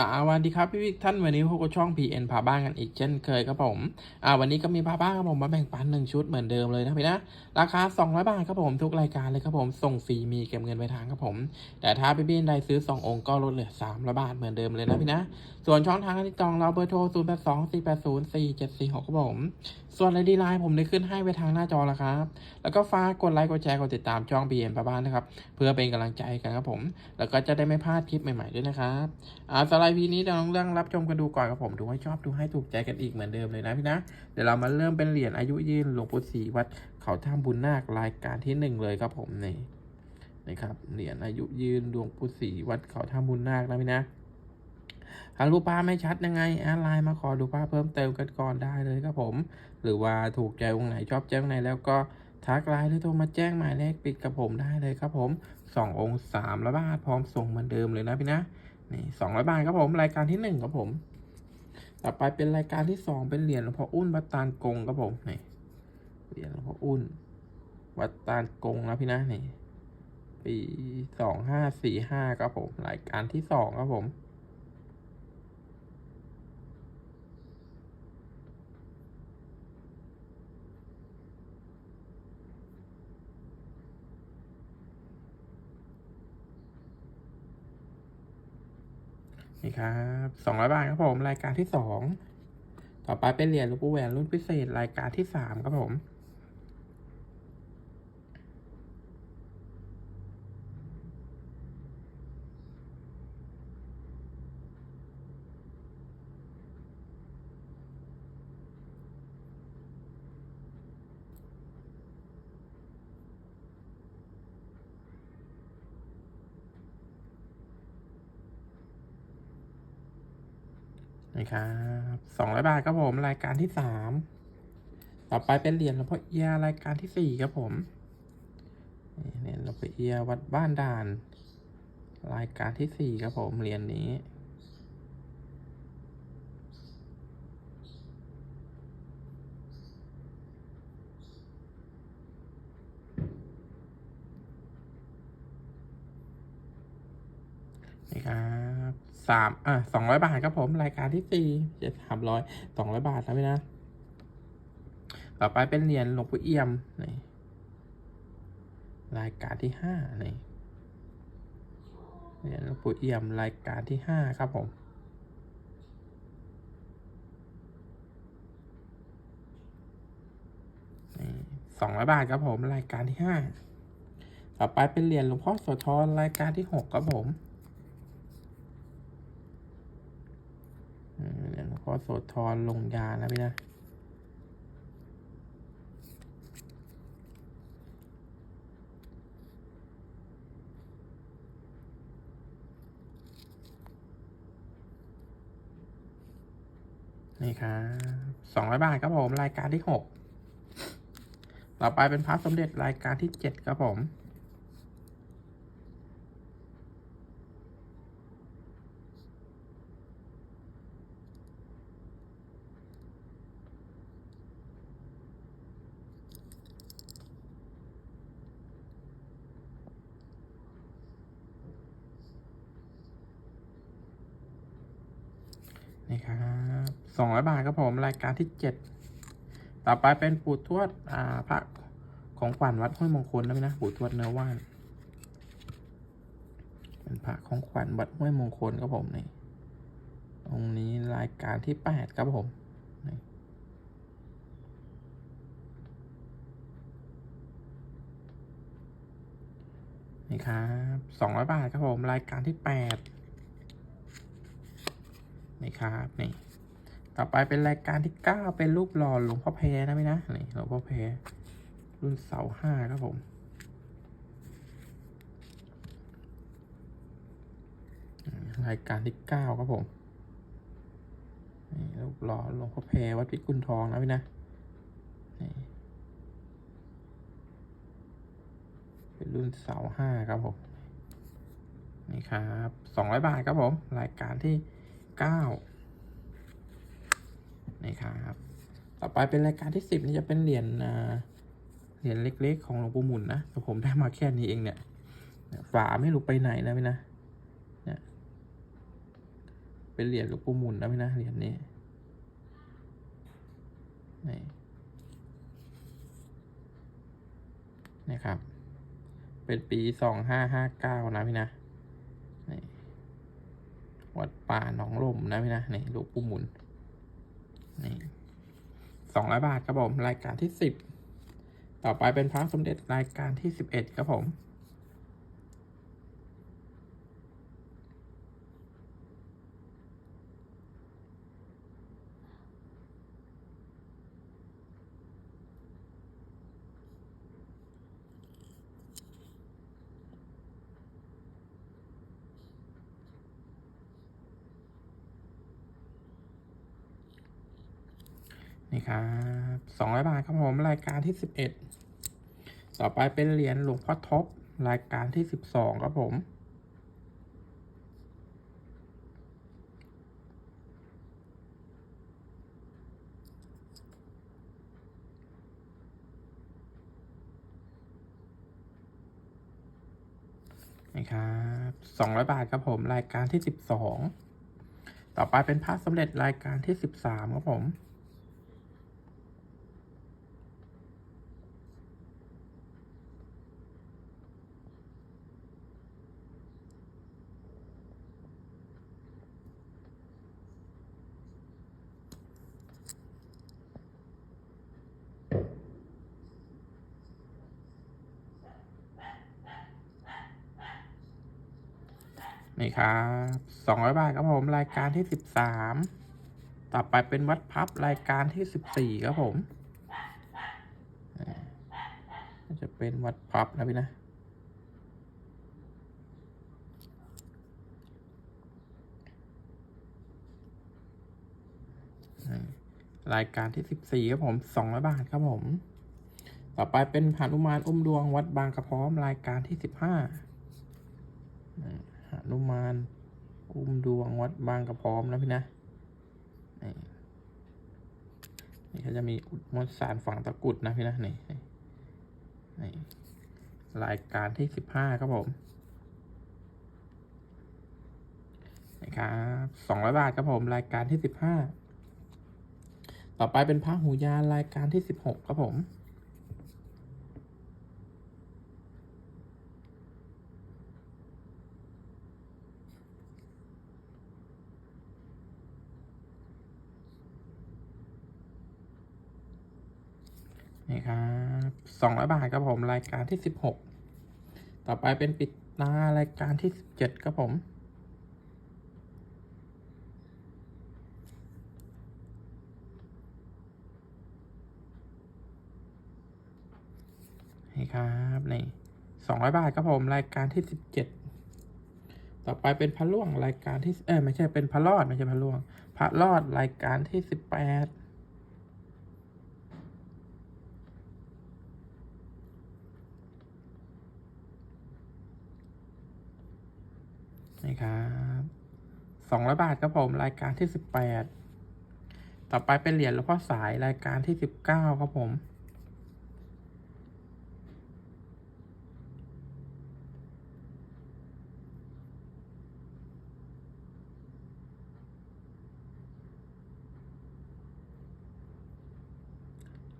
สวัสดีครับพี่วิกท่านวันนี้พบกบช่อง PN พาบ้านกันอีกเช่นเคยครับผมอ่าวันนี้ก็มีพาบ้านครับผมมาแบ่งปันหนึ่งชุดเหมือนเดิมเลยนะพี่นะราคา 200 บาทครับผมทุกรายการเลยครับผมส่งฟรีมีเก็บเงินไปทางครับผม แต่ถ้าพี่พี่ใดซื้อ 2 องค์ก็ลดเหลือ300บาทเหมือนเดิมเลยนะพี่นะ ส่วนช่องทางการติดต่อเราเบอร์โทร 0 8 2 4 8 0 4 7 4 6ครับผมส่วนไอดีไลน์ผมได้ขึ้นให้ไปทางหน้าจอแล้วครับ แล้วก็ฝากกดไลค์กดแชร์กดติดตามช่อง PN พาบ้านนะครับ เพื่อเป็นกำลังใจกันครับผม แล้วก็จะได้ไม่พลาดคลิปใหม่ๆด้วยนะครับอ่าสไลด์พีนี้เดี๋ยวลองเรื่องรับชมกันดูก่อนครับผม ดูให้ชอบดูให้ถูกใจกันอีกเหมือนเดิมเลยนะพี่นะ เดี๋ยวเรามาเริ่มเป็นเหรียญอายุยืนหลวงปู่ศรีวัดเขาท่ามบุญนาครายการที่หนึ่งเลยครับผมนี่นะครับเหรียญอายุยืนหลวงปู่ศรีวัดเขาท่ามบุญนาคนะพี่นะถ้ารูปภาพไม่ชัดยังไงแอดไลน์มาขอดูภาพเพิ่มเติมกันก่อนได้เลยครับผม หรือว่าถูกใจตรงไหนชอบใจตรงไหนแล้วก็ทักไลน์หรือโทรมาแจ้งหมายเลขปิดกับผมได้เลยครับผมสององค์สามร้อยบาทพร้อมส่งเหมือนเดิมเลยนะพี่นะนี่สองร้อยบาทครับผมรายการที่หนึ่งครับผม ต่อไปเป็นรายการที่สองเป็นเหรียญหลวงพ่ออุ้นวัดตาลกงครับผมนี่เหรียญหลวงพ่ออุ้นวัดตาลกงนะพี่นะนี่ปีสองห้าสี่ห้าครับผมรายการที่สองครับผม นี่ครับสองร้อยบาทครับผม รายการที่สอง ต่อไปเป็นเหรียญลูกปูแหวนรุ่นพิเศษ รายการที่สามครับผม นี่ครับสองร้อยบาทครับผมรายการที่สามต่อไปเป็นเหรียญหลวงพ่อเอียรายการที่สี่ครับผมนี่เหรียญหลวงพ่อเอียวัดบ้านด่าน รายการที่สี่ครับผมเหรียญนี้นี่ครับ สามอะสองร้อยบาทครับผม รายการที่สี่เจ็ดสามร้อยสองร้อยบาทนะพี่นะ ต่อไปเป็นเหรียญหลวงปู่เอี่ยมนี่รายการที่ห้านี่เหรียญหลวงปู่เอี่ยมรายการที่ห้าครับผมสองร้อยบาทครับผม รายการที่ห้าต่อไปเป็นเหรียญหลวงพ่อโสธรรายการที่หกครับผม อืมเหรียญหลวงพ่ อโสธรลงยานะพี่นะนี่ครับสองร้อยบาทครับผม รายการที่หก ต่อไปเป็นพระสมเด็จรายการที่เจ็ดครับผม 200 บาทครับผม รายการที่ 7 ต่อไปเป็นปู่ทวดอ่าพระของขวัญวัดห้วยมงคลนะพี่นะปู่ทวดเนื้อว่านเป็นพระของขวัญวัดห้วยมงคลครับผมนี่องค์นี้รายการที่ 8 ครับผมนี่ครับสองร้อยบาทครับผม รายการที่แปดนี่ครับ นี่ ต่อไปเป็นรายการที่เก้าเป็นรูปหล่อหลวงพ่อแพรนะพี่นะนี่หลวงพ่อแพรรุ่นเสาห้าครับผมรายการที่เก้าครับผมนี่รูปหล่อหลวงพ่อแพรวัดพิกุลทองนะพี่นะนี่เป็นรุ่นเสาห้าครับผมนี่ครับสองร้อยบาทครับผม รายการที่เก้า นี่ครับต่อไปเป็นรายการที่สิบนี่จะเป็นเหรียญเหรียญเล็กๆ ของหลวงปู่หมุนนะแต่ผมได้มาแค่นี้เองเนี่ยฝาไม่รู้ไปไหนนะพี่นะเนี่ยเป็นเหรียญหลูกปูหมุนนะพี่นะเหรียญนี้นี่นะครับ เป็นปีสองห้าห้าเก้านะพี่นะนี่วัดป่าหนองลมนะพี่นะนี่หลูกปูหมุน นี่สองร้อยบาทครับผม รายการที่สิบ ต่อไปเป็นพระสมเด็จรายการที่สิบเอ็ดครับผม ครับสองร้อยบาทครับผมรายการที่สิบเอ็ดต่อไปเป็นเหรียญหลวงพ่อทบรายการที่สิบสองครับผมนี่ครับสองร้อยบาทครับผมรายการที่สิบสองต่อไปเป็นพระสมเด็จรายการที่สิบสามครับผม นี่ครับสองร้อยบาทครับผมรายการที่สิบสามต่อไปเป็นวัดพับรายการที่สิบสี่ครับผมจะเป็นวัดพับนะพี่นะรายการที่สิบสี่ครับผมสองร้อยบาทครับผม ต่อไปเป็นผานุมานอุ้มดวงวัดบางกระพร้อมรายการที่สิบห้า นุมานอุ้มดวงวัดบางกระพร้อมนะพี่นะ นี่นี่เขาจะมีมดสารฝังตะกุดนะพี่นะนี่นี่นี่รายการที่สิบห้าครับผมนี่ครับสองร้อยบาทครับผมรายการที่สิบห้าต่อไปเป็นพระหูยานรายการที่สิบหกครับผม นี่ครับสองร้อยบาทครับผมรายการที่สิบหกต่อไปเป็นปิดตารายการที่สิบเจ็ดครับผมนี่ครับนี่สองร้อยบาทครับผมรายการที่สิบเจ็ดต่อไปเป็นพระล่วงรายการที่เออไม่ใช่เป็นพระรอดไม่ใช่พระล่วง พระรอดรายการที่สิบแปด 200 บาทครับผมรายการที่ 18 ต่อไปเป็นเหรียญหลวงพ่อสายรายการที่ 19 ครับผม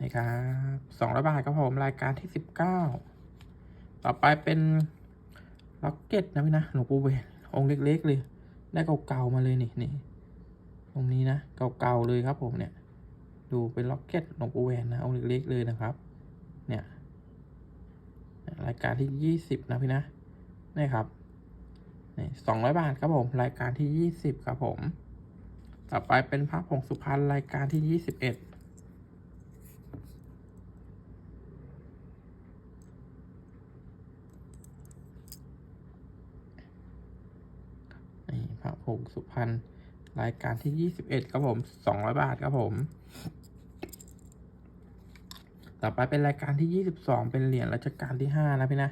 นี่ครับสองร้อยบาทครับผมรายการที่สิบเก้าต่อไปเป็นล็อกเก็ตนะพี่นะหนูปูเวนองค์เล็ก ๆ เลย ได้เก่าๆมาเลยนี่นี่ตรงนี้นะเก่าๆเลยครับผมเนี่ยดูเป็นล็อกเก็ตหลวงปู่แวนนะองเล็กๆเลยนะครับเนี่ยรายการที่ยี่สิบนะพี่นะนี่ครับนี่สองร้อยบาทครับผมรายการที่ยี่สิบครับผม ต่อไปเป็นพระผงสุพรรณรายการที่ยี่สิบเอ็ด พระผงสุพรรณรายการที่ยี่สิบเอ็ดครับผมสองร้อยบาทครับผม ต่อไปเป็นรายการที่ยี่สิบสองเป็นเหรียญรัชกาลที่ห้านะพี่นะ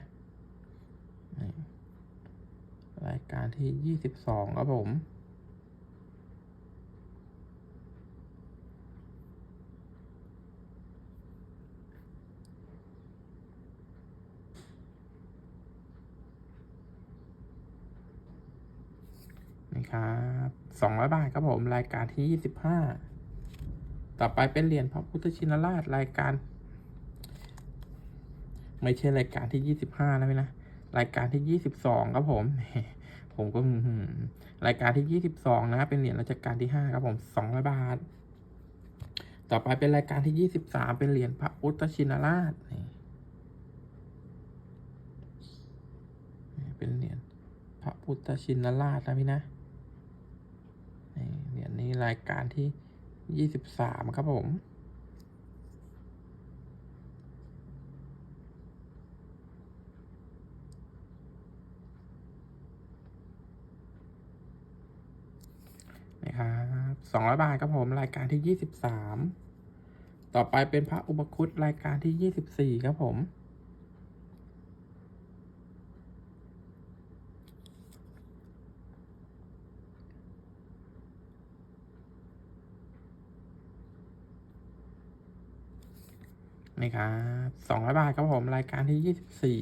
รายการที่ยี่สิบสองครับผม ครับสองร้อยบาทครับผม รายการที่ยี่สิบห้าต่อไปเป็นเหรียญพระพุทธชินราชรายการ ไม่ใช่รายการที่ยี่สิบห้านะพี่นะรายการที่ยี่สิบสองครับผม ผมก็รายการที่ยี่สิบสองนะเป็นเหรียญรัชกาลที่ห้าครับผมสองร้อยบาท ต่อไปเป็นรายการที่ยี่สิบสามเป็นเหรียญพระพุทธชินราชเป็นเหรียญพระพุทธชินราชนะพี่นะ เหรียนี้รายการที่ยี่สิบสามครับผมนะครับสองร้อยบาทครับผม รายการที่ยี่สิบสาม ต่อไปเป็นพระอุปคุตรายการที่ยี่สิบสี่ครับผม นี่ครับสองร้อยบาทครับผมรายการที่ยี่สิบสี่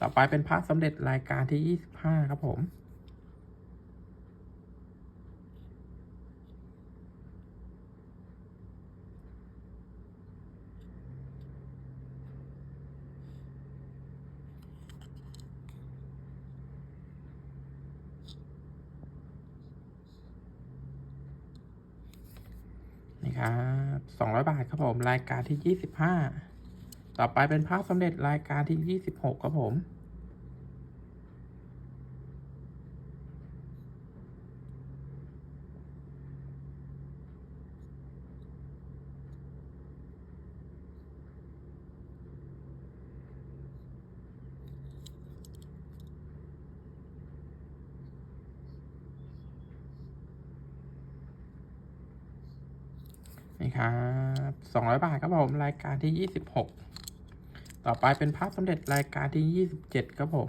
ต่อไปเป็นพระสมเด็จรายการที่ยี่สิบห้าครับผมนี่ครับ สองร้อยบาทครับผม รายการที่ยี่สิบห้าต่อไปเป็นภาพสำเร็จรายการที่ยี่สิบหกครับผม ครับสองร้อยบาทครับผมรายการที่ยี่สิบหกต่อไปเป็นภาพสำเร็จรายการที่ยี่สิบเจ็ดครับผม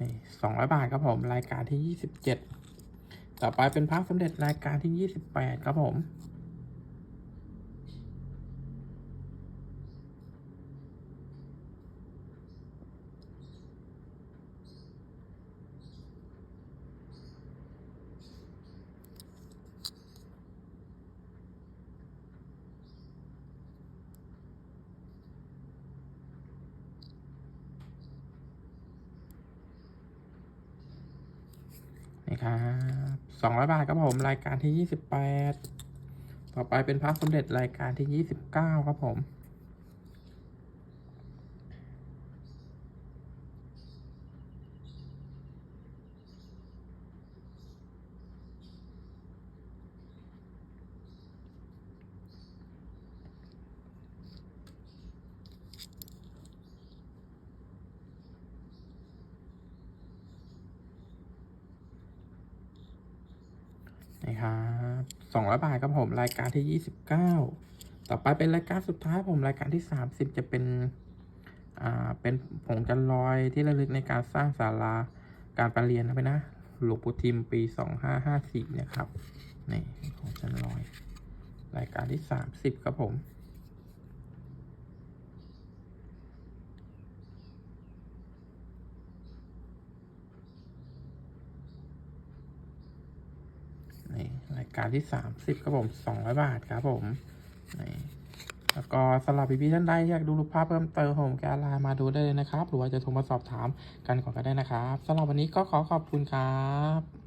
นี่สองร้อยบาทครับผม รายการที่ยี่สิบเจ็ดต่อไปเป็นพระสมเด็จรายการที่ยี่สิบแปดครับผม นี่ครับสองร้อยบาทครับผมรายการที่ยี่สิบแปดต่อไปเป็นพระสมเด็จรายการที่ยี่สิบเก้าครับผม นี่ครับ สองร้อยบาทครับผมรายการที่ยี่สิบเก้าต่อไปเป็นรายการสุดท้ายผมรายการที่สามสิบจะเป็นอ่าเป็นผงจันลอยที่ระลึกในการสร้างศาลาการประเรียนนะไปนะหลวงปู่ทิมปีสองห้าห้าสี่เนี่ยครับนี่ผงจันลอย รายการที่สามสิบครับผม นี่รายการที่สามสิบครับผมสองร้อยบาทครับผมนี่แล้วก็สำหรับพี่ๆท่านใดอยากดูรูปภาพเพิ่มเติมผมแกไลน์มาดูได้เลยนะครับ หรือว่าจะโทรมาสอบถามกันก่อนก็ได้นะครับสำหรับวันนี้ก็ขอขอบคุณครับ